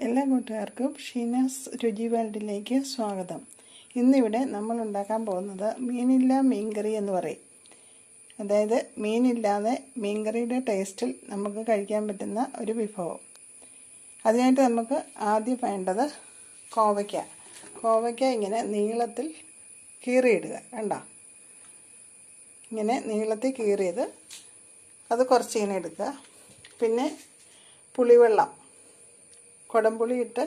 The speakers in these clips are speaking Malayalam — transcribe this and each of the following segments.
എല്ലാ കൂട്ടുകാർക്കും ഷീനാസ് രുചി വേൾഡിലേക്ക് സ്വാഗതം. ഇന്നിവിടെ നമ്മൾ ഉണ്ടാക്കാൻ പോകുന്നത് മീനില്ല മീൻകറി എന്ന് പറയും. അതായത് മീനില്ലാതെ മീൻകറിയുടെ ടേസ്റ്റിൽ നമുക്ക് കഴിക്കാൻ പറ്റുന്ന ഒരു വിഭവം. അതിനായിട്ട് നമുക്ക് ആദ്യം വേണ്ടത് കോവയ്ക്ക. കോവയ്ക്ക ഇങ്ങനെ നീളത്തിൽ കീറിയിടുക കണ്ട? ഇങ്ങനെ നീളത്തിൽ കീറിയത് അത് കുറച്ച് ഇങ്ങനെ എടുക്കുക. പിന്നെ പുളിവെള്ളം. കുടംപുളി ഇട്ട്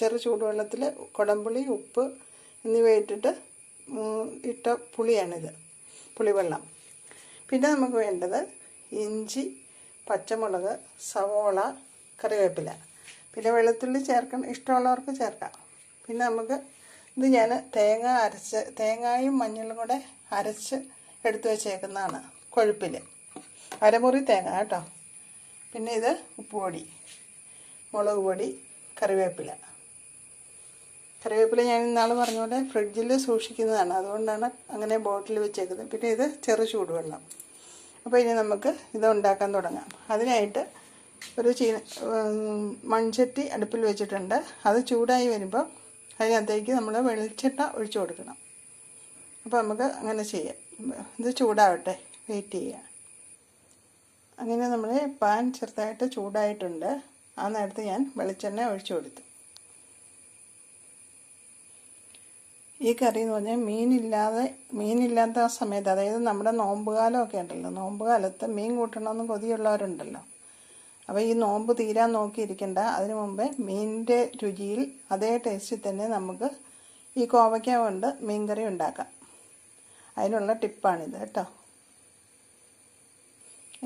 ചെറു ചൂടുവെള്ളത്തിൽ കുടംപുളി ഉപ്പ് എന്നിവ ഇട്ടിട്ട് ഇട്ട പുളിയാണിത് പുളിവെള്ളം. പിന്നെ നമുക്ക് വേണ്ടത് ഇഞ്ചി പച്ചമുളക് സവോള കറിവേപ്പില. പിന്നെ വെളുത്തുള്ളി ചേർക്കണം ഇഷ്ടമുള്ളവർക്ക് ചേർക്കാം. പിന്നെ നമുക്ക് ഇത് ഞാൻ തേങ്ങ അരച്ച് തേങ്ങയും മഞ്ഞളും കൂടെ അരച്ച് എടുത്തു വെച്ചേക്കുന്നതാണ് കൊഴുപ്പിൽ അരമുറി തേങ്ങ കേട്ടോ. പിന്നെ ഇത് ഉപ്പുപൊടി. മുളക് പൊടി കറിവേപ്പില. കറിവേപ്പില ഞാൻ ഇന്നാൾ പറഞ്ഞ പോലെ ഫ്രിഡ്ജിൽ സൂക്ഷിക്കുന്നതാണ്. അതുകൊണ്ടാണ് അങ്ങനെ ബോട്ടിൽ വെച്ചേക്കുന്നത്. പിന്നെ ഇത് ചെറു ചൂടുവെള്ളം. അപ്പോൾ ഇനി നമുക്ക് ഇത് ഉണ്ടാക്കാൻ തുടങ്ങാം. അതിനായിട്ട് ഒരു ചീന മൺചട്ടി അടുപ്പിൽ വെച്ചിട്ടുണ്ട്. അത് ചൂടായി വരുമ്പോൾ അതിനകത്തേക്ക് നമ്മൾ വെളിച്ചെണ്ണ ഒഴിച്ചു കൊടുക്കണം. അപ്പോൾ നമുക്ക് അങ്ങനെ ചെയ്യാം. ഇത് ചൂടാവട്ടെ. വെയിറ്റ് ചെയ്യുക അങ്ങനെ നമ്മൾ പാൻ ചെറുതായിട്ട് ചൂടായിട്ടുണ്ട്. ആ നേരത്ത് ഞാൻ വെളിച്ചെണ്ണ ഒഴിച്ചു കൊടുത്തു. ഈ കറി എന്ന് പറഞ്ഞാൽ മീനില്ലാതെ മീനില്ലാത്ത സമയത്ത് അതായത് നമ്മുടെ നോമ്പ് കാലമൊക്കെ ഉണ്ടല്ലോ നോമ്പ് കാലത്ത് മീൻ കൂട്ടണമെന്ന് കൊതിയുള്ളവരുണ്ടല്ലോ. അപ്പോൾ ഈ നോമ്പ് തീരാൻ നോക്കിയിരിക്കേണ്ട അതിനു മുമ്പേ മീനിന്റെ രുചിയിൽ അതേ ടേസ്റ്റിൽ തന്നെ നമുക്ക് ഈ കോവയ്ക്ക കൊണ്ട് മീൻകറി ഉണ്ടാക്കാം. അതിനുള്ള ടിപ്പാണിത് കേട്ടോ.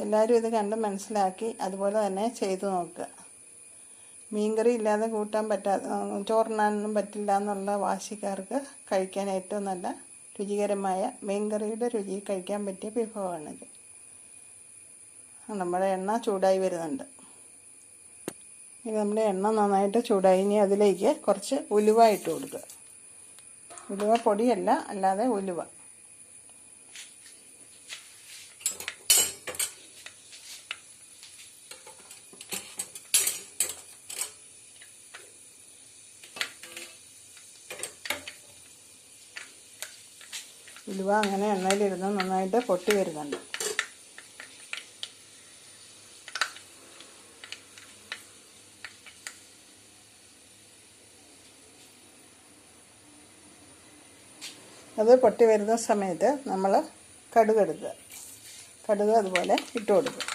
എല്ലാവരും ഇത് കണ്ട് മനസ്സിലാക്കി അതുപോലെ തന്നെ ചെയ്തു നോക്കുക. മീൻകറി ഇല്ലാതെ കൂട്ടാൻ പറ്റാ ചോറിനാനൊന്നും പറ്റില്ല എന്നുള്ള വാശിക്കാർക്ക് കഴിക്കാൻ ഏറ്റവും നല്ല രുചികരമായ മീൻകറിയുടെ രുചി കഴിക്കാൻ പറ്റിയ വിഭവമാണിത്. നമ്മുടെ എണ്ണ ചൂടായി വരുന്നുണ്ട്. ഇനി നമ്മുടെ എണ്ണ നന്നായിട്ട് ചൂടായി ഇനി അതിലേക്ക് കുറച്ച് ഉലുവ ഇട്ട് കൊടുക്കുക. ഉലുവ പൊടിയല്ല അല്ലാതെ ഉലുവ. ഉലുവ അങ്ങനെ എണ്ണയിലിരുന്ന് നന്നായിട്ട് പൊട്ടി വരുന്നുണ്ട്. അത് പൊട്ടി വരുന്ന സമയത്ത് നമ്മൾ കടുക് എടുക്കുക. കടുക് അതുപോലെ ഇട്ട് കൊടുക്കുക.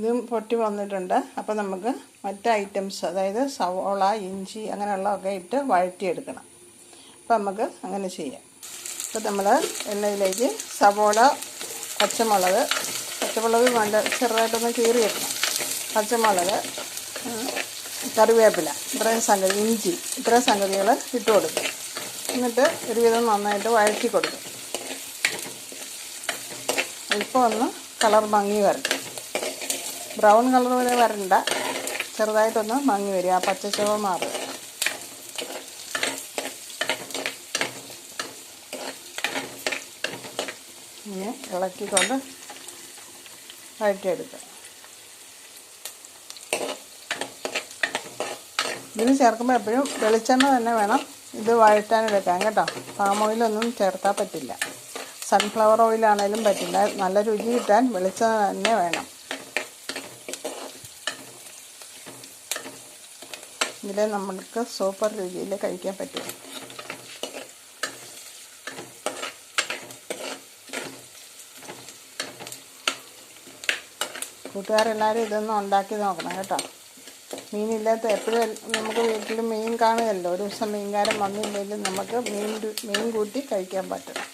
ഇതും പൊട്ടി വന്നിട്ടുണ്ട്. അപ്പോൾ നമുക്ക് മറ്റ് ഐറ്റംസ് അതായത് സവോള ഇഞ്ചി അങ്ങനെയുള്ളതൊക്കെ ഇട്ട് വഴറ്റിയെടുക്കണം. അപ്പോൾ നമുക്ക് അങ്ങനെ ചെയ്യാം. അപ്പോൾ നമ്മൾ എണ്ണയിലേക്ക് സവോള പച്ചമുളക് പച്ചമുളക് വേണ്ട ചെറുതായിട്ടൊന്ന് കീറിയിടണം പച്ചമുളക് കറിവേപ്പില ഇത്രയും സംഗതി ഇഞ്ചി ഇത്രയും സംഗതികൾ ഇട്ട് കൊടുക്കും. എന്നിട്ട് ഒരുവിധം നന്നായിട്ട് വഴറ്റി കൊടുക്കും. അല്പം ഒന്ന് കളർ ഭംഗി വരട്ടെ. ബ്രൗൺ കളർ വരെ വരണ്ട. ചെറുതായിട്ടൊന്ന് മങ്ങി വരിക ആ പച്ചച്ചവ മാറുക ഇങ്ങനെ ഇളക്കിക്കൊണ്ട് വഴറ്റിയെടുക്കുക ഇതിന് ചേർക്കുമ്പോൾ എപ്പോഴും വെളിച്ചെണ്ണ തന്നെ വേണം. ഇത് വഴറ്റാനെടുക്കാൻ കേട്ടോ. പാം ഓയിലൊന്നും ചേർത്താൽ പറ്റില്ല. സൺഫ്ലവർ ഓയിലാണേലും പറ്റില്ല. നല്ല രുചി കിട്ടാൻ വെളിച്ചെണ്ണ തന്നെ വേണം. ഇതിൽ നമ്മൾക്ക് സൂപ്പർ രുചിയിൽ കഴിക്കാൻ പറ്റും. കൂട്ടുകാരെല്ലാവരും ഇതൊന്നും ഉണ്ടാക്കി നോക്കണം കേട്ടോ. മീനില്ലാത്ത എപ്പോഴും നമുക്ക് വീട്ടിൽ മീൻ കാണുമല്ലോ ഒരു ദിവസം മീൻകാരൻ വന്നില്ലെങ്കിലും നമുക്ക് മീൻ മീൻ കൂട്ടി കഴിക്കാൻ പറ്റും.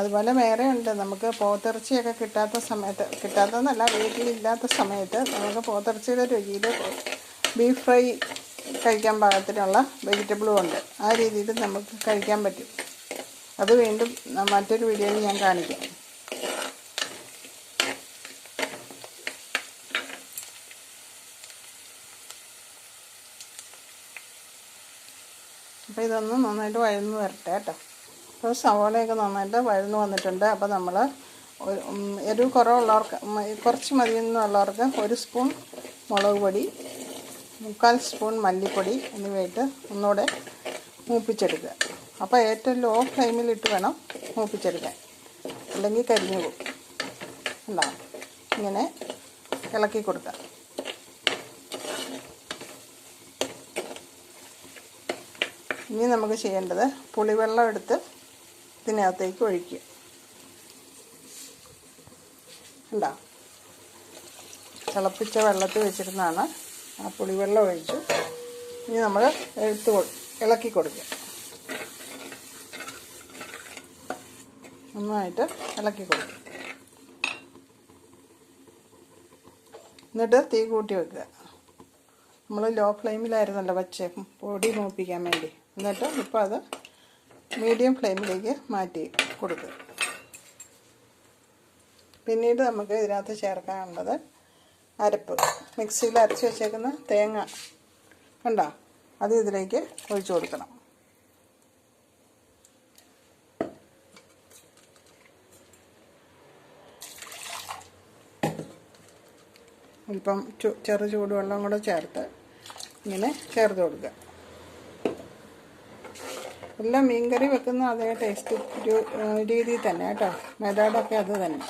അതുപോലെ വേറെ ഉണ്ട് നമുക്ക് പോത്തിറച്ചിയൊക്കെ കിട്ടാത്ത സമയത്ത് കിട്ടാത്തതെന്നല്ല വീട്ടിലില്ലാത്ത സമയത്ത് നമുക്ക് പോത്തിറച്ചിയുടെ രുചിയിൽ ബീഫ് ഫ്രൈ കഴിക്കാൻ പാകത്തിനുള്ള വെജിറ്റബിളും ഉണ്ട്. ആ രീതിയിൽ നമുക്ക് കഴിക്കാൻ പറ്റും. അത് വീണ്ടും മറ്റൊരു വീഡിയോയിൽ ഞാൻ കാണിക്കാം. അപ്പോൾ ഇതൊന്ന് നന്നായിട്ട് വഴന്ന് വരട്ടെ കേട്ടോ. അപ്പോൾ സവോളയൊക്കെ നന്നായിട്ട് വഴന്നു വന്നിട്ടുണ്ട്. അപ്പോൾ നമ്മൾ എരിവ് കുറവുള്ളവർക്ക് കുറച്ച് മതി എന്നുള്ളവർക്ക് ഒരു സ്പൂൺ മുളക് പൊടി മുക്കാൽ സ്പൂൺ മല്ലിപ്പൊടി എന്നിവയിട്ട് ഒന്നുകൂടെ മൂപ്പിച്ചെടുക്കുക. അപ്പോൾ ഏറ്റവും ലോ ഫ്ലെയിമിലിട്ട് വേണം മൂപ്പിച്ചെടുക്കാൻ. അല്ലെങ്കിൽ കരിഞ്ഞു പോകും. ഉണ്ടാവും ഇങ്ങനെ ഇളക്കി കൊടുക്കുക. ഇനി നമുക്ക് ചെയ്യേണ്ടത് പുളിവെള്ളം എടുത്ത് ഇതിനകത്തേക്ക് ഒഴിക്കുക. ഉണ്ടോ തിളപ്പിച്ച വെള്ളത്തിൽ വെച്ചിരുന്നാണ് ആ പുളിവെള്ളം ഒഴിച്ചു. ഇനി നമ്മൾ എടുത്ത് ഇളക്കി കൊടുക്കുക. നന്നായിട്ട് ഇളക്കി കൊടുക്കുക. എന്നിട്ട് തീ കൂട്ടി വെക്കുക. നമ്മൾ ലോ ഫ്ലെയിമിലായിരുന്നല്ലോ വച്ച് പൊടി മൂപ്പിക്കാൻ വേണ്ടി. എന്നിട്ട് ഇപ്പോൾ അത് മീഡിയം ഫ്ലെയിമിലേക്ക് മാറ്റി കൊടുക്കുക. പിന്നീട് നമുക്ക് ഇതിനകത്ത് ചേർക്കാനുള്ളത് അരപ്പ്. മിക്സിയിൽ അരച്ച് വെച്ചേക്കുന്ന തേങ്ങ കണ്ടോ? അത് ഇതിലേക്ക് ഒഴിച്ചു കൊടുക്കണം. ചു- ചെറു ചൂടുവെള്ളം കൂടെ ചേർത്ത് ഇങ്ങനെ ചേർത്ത് കൊടുക്കുക. എല്ലാം മീൻകറി വെക്കുന്ന അതേ ടേസ്റ്റ് രീതിയിൽ തന്നെ കേട്ടോ. മെതേഡൊക്കെ അത് തന്നെ.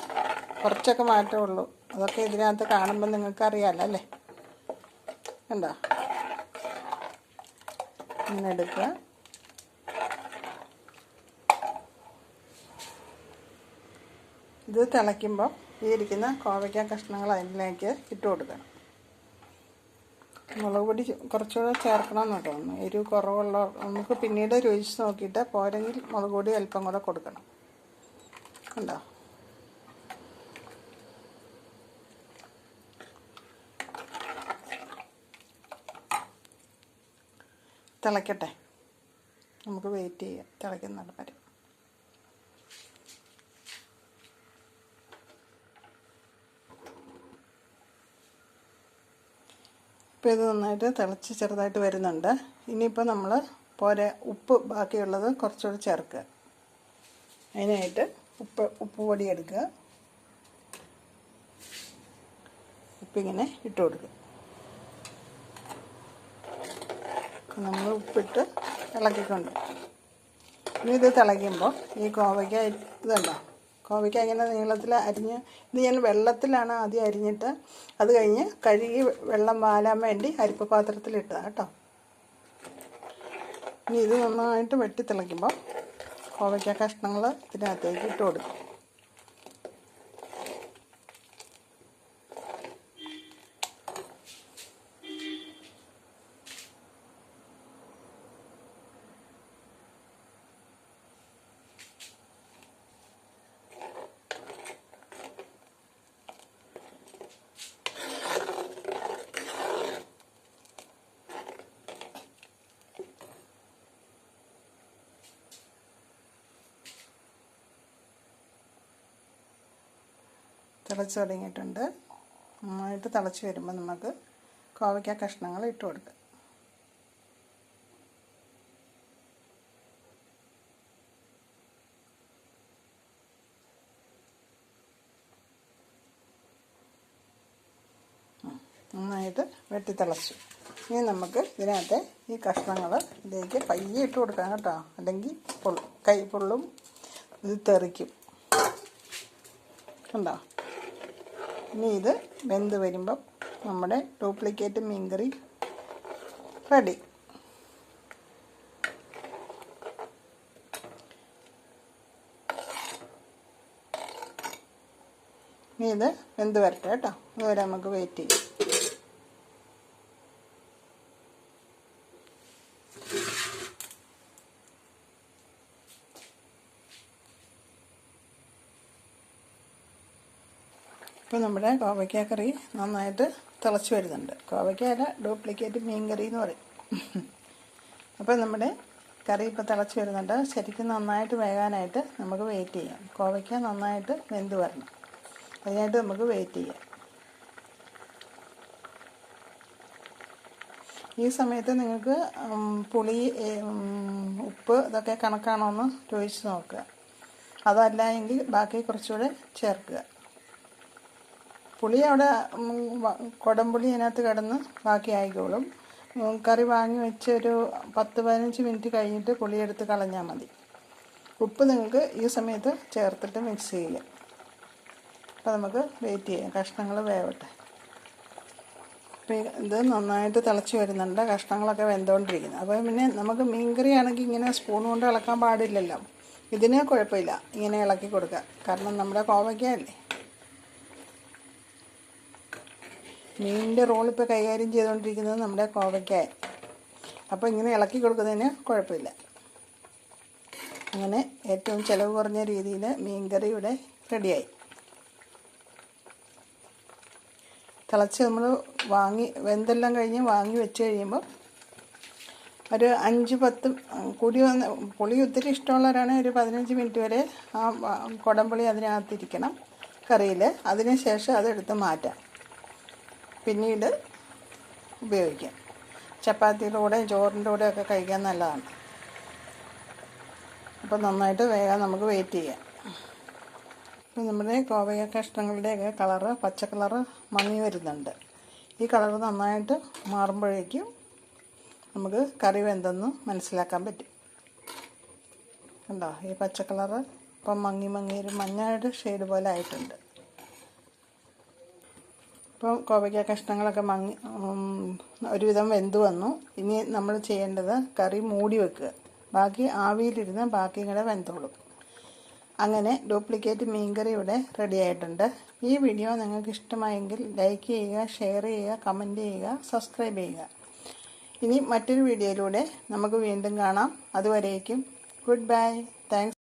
കുറച്ചൊക്കെ മാറ്റമുള്ളൂ അതൊക്കെ ഇതിനകത്ത് കാണുമ്പോൾ നിങ്ങൾക്ക് അറിയാമല്ലോ അല്ലേ? കണ്ടോ? ഇങ്ങനെ എടുക്കുക. ഇത് തിളയ്ക്കുമ്പോൾ ഈ ഇരിക്കുന്ന കോവയ്ക്ക കഷ്ണങ്ങൾ അതിലേക്ക് ഇട്ട് കൊടുക്കണം. മുളക് പൊടി കുറച്ചുകൂടെ ചേർക്കണം തോന്നുന്നു എരിവ് കുറവുള്ള നമുക്ക് പിന്നീട് രുചിച്ച് നോക്കിയിട്ട് പോരെങ്കിൽ മുളക് പൊടി അല്പം കൂടെ കൊടുക്കണം. ഉണ്ടോ തിളയ്ക്കട്ടെ നമുക്ക് വെയിറ്റ് ചെയ്യാം. തിളയ്ക്കുന്നുണ്ട് വരെ. ഇപ്പോൾ ഇത് നന്നായിട്ട് തിളച്ച് ചെറുതായിട്ട് വരുന്നുണ്ട്. ഇനിയിപ്പോൾ നമ്മൾ പോരെ ഉപ്പ് ബാക്കിയുള്ളത് കുറച്ചുകൂടി ചേർക്കുക. അതിനായിട്ട് ഉപ്പ് ഉപ്പ് പൊടി എടുക്കുക. ഉപ്പിങ്ങനെ ഇട്ട് കൊടുക്കുക. നമ്മൾ ഉപ്പിട്ട് ഇളക്കിക്കൊണ്ട്. ഇനി ഇത് തിളയ്ക്കുമ്പോൾ ഈ കോവയ്ക്ക ഇതുണ്ടോ? കോവയ്ക്ക ഇങ്ങനെ നീളത്തിൽ അരിഞ്ഞ് ഇത് ഞാൻ വെള്ളത്തിലാണ് ആദ്യം അരിഞ്ഞിട്ട് അത് കഴിഞ്ഞ് കഴുകി വെള്ളം വാലാൻ വേണ്ടി അരിപ്പ പാത്രത്തിലിട്ടതാണ് കേട്ടോ. ഇനി ഇത് നന്നായിട്ട് വെട്ടി തിളയ്ക്കുമ്പോൾ കോവയ്ക്ക കഷ്ണങ്ങൾ ഇതിനകത്തേക്ക് ഇട്ട് കൊടുക്കും. തിളച്ച് തുടങ്ങിയിട്ടുണ്ട്. നന്നായിട്ട് തിളച്ച് വരുമ്പോൾ നമുക്ക് കോവയ്ക്ക കഷ്ണങ്ങൾ ഇട്ട് കൊടുക്കുക ഉം. നന്നായിട്ട് വെട്ടി തിളച്ചു. ഇനി നമുക്ക് ഇതിനകത്ത് ഈ കഷ്ണങ്ങൾ ഇതിലേക്ക് പയ്യെ ഇട്ട് കൊടുക്കാം കേട്ടോ. അല്ലെങ്കിൽ പൊള്ളും കൈ പൊള്ളും ഇത് തെറിക്കും. കണ്ടോ? ഇനി ഇത് വെന്ത് വരുമ്പം നമ്മുടെ ഡ്യൂപ്ലിക്കേറ്റ് മീൻകറി റെഡി ഇനി ഇത് വെന്ത് വരട്ടെ കേട്ടോ. ഇതുവരെ നമുക്ക് വെയിറ്റ് ചെയ്യാം. നമ്മുടെ കോവയ്ക്ക കറി നന്നായിട്ട് തിളച്ച് വരുന്നുണ്ട്. കോവയ്ക്ക അല്ല ഡ്യൂപ്ലിക്കേറ്റ് മീൻ കറി എന്ന് പറയും. അപ്പോൾ നമ്മുടെ കറി ഇപ്പോൾ തിളച്ച് വരുന്നുണ്ട്. ശരിക്കും നന്നായിട്ട് വേകാനായിട്ട് നമുക്ക് വെയിറ്റ് ചെയ്യാം. കോവയ്ക്ക നന്നായിട്ട് വെന്ത് വരണം. അതിനായിട്ട് നമുക്ക് വെയിറ്റ് ചെയ്യാം. ഈ സമയത്ത് നിങ്ങൾക്ക് പുളി ഉപ്പ് ഇതൊക്കെ കണക്കാണോ എന്ന് ചോദിച്ച് നോക്കുക. അതല്ല എങ്കിൽ ബാക്കി കുറച്ചുകൂടെ ചേർക്കുക. പുളി അവിടെ കുടംപുളി അതിനകത്ത് കിടന്ന് ബാക്കി ആയിക്കോളും. കറി വാങ്ങി വെച്ച് ഒരു പത്ത് പതിനഞ്ച് മിനിറ്റ് കഴിഞ്ഞിട്ട് പുളി എടുത്ത് കളഞ്ഞാൽ മതി. ഉപ്പ് നിങ്ങൾക്ക് ഈ സമയത്ത് ചേർത്തിട്ട് മിക്സ് ചെയ്യുക അപ്പോൾ നമുക്ക് വെയിറ്റ് ചെയ്യാം. കഷ്ണങ്ങൾ വേവട്ടെ. ഇത് നന്നായിട്ട് തിളച്ച് വരുന്നുണ്ട്. കഷ്ണങ്ങളൊക്കെ വെന്തുകൊണ്ടിരിക്കുന്നത് അപ്പോൾ പിന്നെ നമുക്ക് മീൻകറി ആണെങ്കിൽ ഇങ്ങനെ സ്പൂൺ കൊണ്ട് ഇളക്കാൻ പാടില്ലല്ലോ. ഇതിന് കുഴപ്പമില്ല. ഇങ്ങനെ ഇളക്കി കൊടുക്കുക. കാരണം നമ്മുടെ കോവയ്ക്കല്ലേ മീനിന്റെ റോളിപ്പോൾ കൈകാര്യം ചെയ്തുകൊണ്ടിരിക്കുന്നത് നമ്മുടെ കോവയ്ക്കായ അപ്പോൾ ഇങ്ങനെ ഇളക്കി കൊടുക്കുന്നതിന് കുഴപ്പമില്ല. അങ്ങനെ ഏറ്റവും ചിലവ് കുറഞ്ഞ രീതിയിൽ മീൻകറി ഇവിടെ റെഡിയായി. തിളച്ച് നമ്മൾ വാങ്ങി വെന്തെല്ലാം കഴിഞ്ഞ് വാങ്ങി വെച്ച് കഴിയുമ്പോൾ ഒരു അഞ്ച് പത്ത് കുടി വന്ന് പുളി ഒത്തിരി ഇഷ്ടമുള്ളവരാണ് ഒരു പതിനഞ്ച് മിനിറ്റ് വരെ ആ കുടംപുളി അതിനകത്തിരിക്കണം കറിയിൽ. അതിന് ശേഷം അതെടുത്ത് മാറ്റാം. പിന്നീട് ഉപയോഗിക്കാം. ചപ്പാത്തിയുടെ ചോറിന്റെ കൂടെയൊക്കെ കഴിക്കാൻ നല്ലതാണ്. അപ്പോൾ നന്നായിട്ട് വേഗം നമുക്ക് വെയിറ്റ് ചെയ്യാം. ഇപ്പം നമ്മുടെ കോവയ കഷ്ണങ്ങളുടെയൊക്കെ കളറ് പച്ച കളറ് മങ്ങി വരുന്നുണ്ട്. ഈ കളറ് നന്നായിട്ട് മാറുമ്പോഴേക്കും നമുക്ക് കറി വെന്തെന്ന് മനസ്സിലാക്കാൻ പറ്റും. കണ്ടോ? ഈ പച്ച കളറ് ഇപ്പം മങ്ങി മങ്ങി ഒരു മഞ്ഞയുടെ ഷെയ്ഡ് പോലെ ആയിട്ടുണ്ട്. ഇപ്പം കോവയ്ക്ക കഷ്ണങ്ങളൊക്കെ മങ്ങി ഒരുവിധം വെന്ത് വന്നു. ഇനി നമ്മൾ ചെയ്യേണ്ടത് കറി മൂടി വെക്കുക. ബാക്കി ആവിയിലിരുന്ന് ബാക്കി കൂടെ വെന്തോളും. അങ്ങനെ ഡ്യൂപ്ലിക്കേറ്റ് മീൻകറി ഇവിടെ റെഡി ആയിട്ടുണ്ട്. ഈ വീഡിയോ നിങ്ങൾക്ക് ഇഷ്ടമായെങ്കിൽ ലൈക്ക് ചെയ്യുക ഷെയർ ചെയ്യുക കമന്റ് ചെയ്യുക സബ്സ്ക്രൈബ് ചെയ്യുക. ഇനി മറ്റൊരു വീഡിയോയിലൂടെ നമുക്ക് വീണ്ടും കാണാം. അതുവരേക്കും ഗുഡ് ബൈ താങ്ക്സ്